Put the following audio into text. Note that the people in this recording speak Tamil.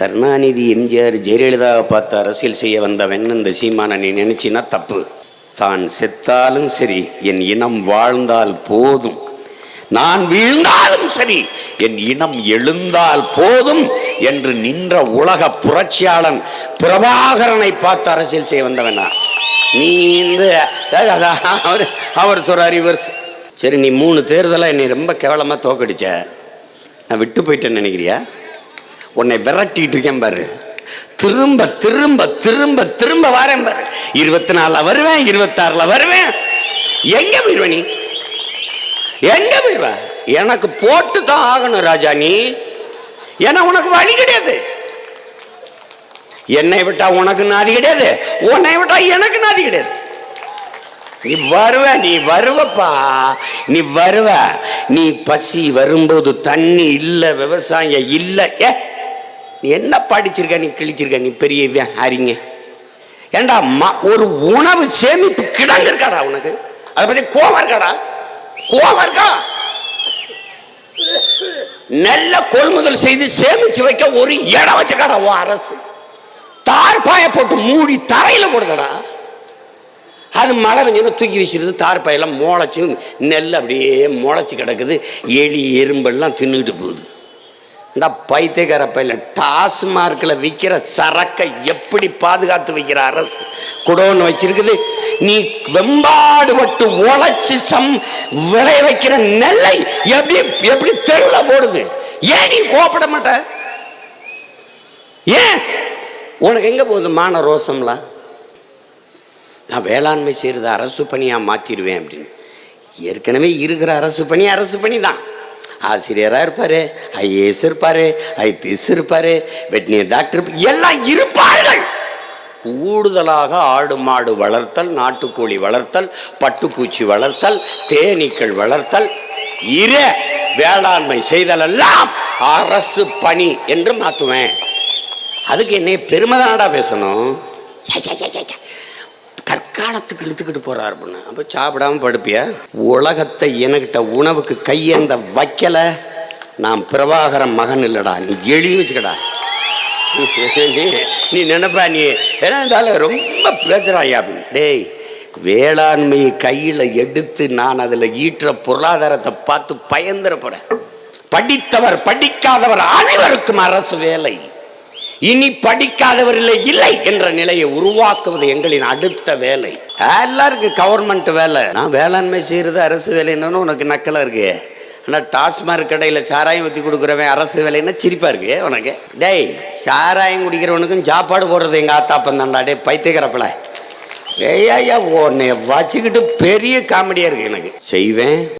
கருணாநிதி எம்ஜிஆர் ஜெயலலிதாவை பார்த்து அரசியல் செய்ய வந்தவன் இந்த சீமானை நீ நினைச்சினா தப்பு. தான் செத்தாலும் சரி என் இனம் வாழ்ந்தால் போதும். நான் வீழ்ந்தாலும் சரி என் இனம் எழுந்தால் போதும் என்று நின்ற உலக புரட்சியாளன் பிரபாகரனை பார்த்து அரசியல் செய்ய வந்தவனா. நீ இந்த அவர் அவர் சொல்றாரு இவர் சரி நீ மூணு தேர்தலாக என்னை ரொம்ப கேவலமாக தோக்கடிச்ச. நான் விட்டு போயிட்டேன்னு நினைக்கிறியா? உன்னை விரட்டிட்டு இருக்கேன் பாரு. திரும்ப திரும்ப திரும்ப திரும்ப வரேன் பாரு. இருபத்தி நாலுல வருவேன் இருபத்தாறுல வருவேன். எங்க போயிருவ நீ? எங்க போயிருவ? எனக்கு போட்டு தான் ஆகணும் ராஜா நீ. ஏன்னா உனக்கு வழி கிடையாது. என்னை விட்டா உனக்கு நாதி கிடையாது. உன்னை விட்டா எனக்கு நாதி கிடையாது. நீ வருவ நீ வருவப்பா. நீ வருவ. நீ பசி வரும்போது தண்ணி இல்ல விவசாயம் இல்லை. ஏ நீ என்ன படிச்சிருக்க நீ கிழிச்சிருக்க நீ பெரிய அறிங்க ஹரிங்க ஏண்டா ஒரு உணவு சேமிப்பு கிடங்கு இருக்காடா உனக்கு? அதை பத்தி கோவம் இருக்காடா? கோவம் இருக்கா? நெல்ல கொள்முதல் செய்து சேமிச்சு வைக்க ஒரு இடம் வச்சிருக்காடா உன் அரசு. தார்பாய போட்டு மூடி தரையில போடுதடா அது மழை பெஞ்சோன்னு தூக்கி வீசிடுது தார்பாயெல்லாம் முளைச்சி முளைச்சு நெல் அப்படியே முளைச்சி கிடக்குது எலி எறும்பெல்லாம் தின்னுக்கிட்டு போகுது. இந்த பைத்தியக்கார பையில டாஸ்மார்க்கில் விற்கிற சரக்கை எப்படி பாதுகாத்து வைக்கிற அரசு குடோன்னு வச்சிருக்குது? நீ வெம்பாடுபட்டு உழைச்சி சம் விளை வைக்கிற நெல்லை எப்படி எப்படி தெருவில் போடுது? ஏன் நீ கோப்பட மாட்ட? ஏன்? உனக்கு எங்கே போகுது மான ரோசம்லாம் நான் வேளாண்மை செய்கிறது அரசு பணியாக மாற்றிடுவேன் அப்படின்னு. ஏற்கனவே இருக்கிற அரசு பணி அரசு பணி தான் ஆசிரியராக இருப்பார் ஐஏஎஸ் இருப்பார் ஐபிஎஸ் இருப்பார் வெட்டினியர் டாக்டர் எல்லாம் இருப்பார்கள். கூடுதலாக ஆடு மாடு வளர்த்தல் நாட்டுக்கோழி வளர்த்தல் பட்டுப்பூச்சி வளர்த்தல் தேனீக்கள் வளர்த்தல் இர வேளாண்மை செய்தலெல்லாம் அரசு பணி என்று மாற்றுவேன் அதுக்கு என்னை பெருமைதானடா பேசணும்? காலத்துக்கு இழுத்துக்கிட்டு போகிறார் பொண்ணு. அப்போ சாப்பிடாம படுப்பியா? உலகத்தை எனக்கிட்ட உணவுக்கு கையேந்த வைக்கல. நான் பிரபாகரன் மகன் இல்லைடா. நீ எழுதி வச்சுக்கடா. நீ- நினைப்பா நீ. ஏன்னா இருந்தாலும் ரொம்ப பேசுறாயா அப்படின்னு டேய் வேளாண்மையை கையில் எடுத்து நான் அதில் ஈட்டுற பொருளாதாரத்தை பார்த்து பயந்துட போகிறேன் படித்தவர் படிக்காதவர் அனைவருக்கும் அரசு வேலை. இனி படிக்காதவர்களே இல்லை என்ற நிலையை உருவாக்குவது எங்களின் அடுத்த வேலை. எல்லாருக்கும் கவர்மெண்ட் வேலை. நான் வேளாண்மை செய்கிறது அரசு வேலைன்னு உனக்கு நக்கலாக இருக்கு. ஆனால் டாஸ்மாக் கடையில் சாராயம் ஊற்றி கொடுக்குறவன் அரசு வேலைன்னா சிரிப்பாக இருக்கு உனக்கு. டேய் சாராயம் குடிக்கிறவனுக்கும் சாப்பாடு போடுறது எங்கள் ஆத்தாப்பன் தான்டா. டே பைத்தியக்கிறப்பல ஏய்யா உன்னை வச்சுக்கிட்டு பெரிய காமெடியாக இருக்கு எனக்கு. செய்வேன்.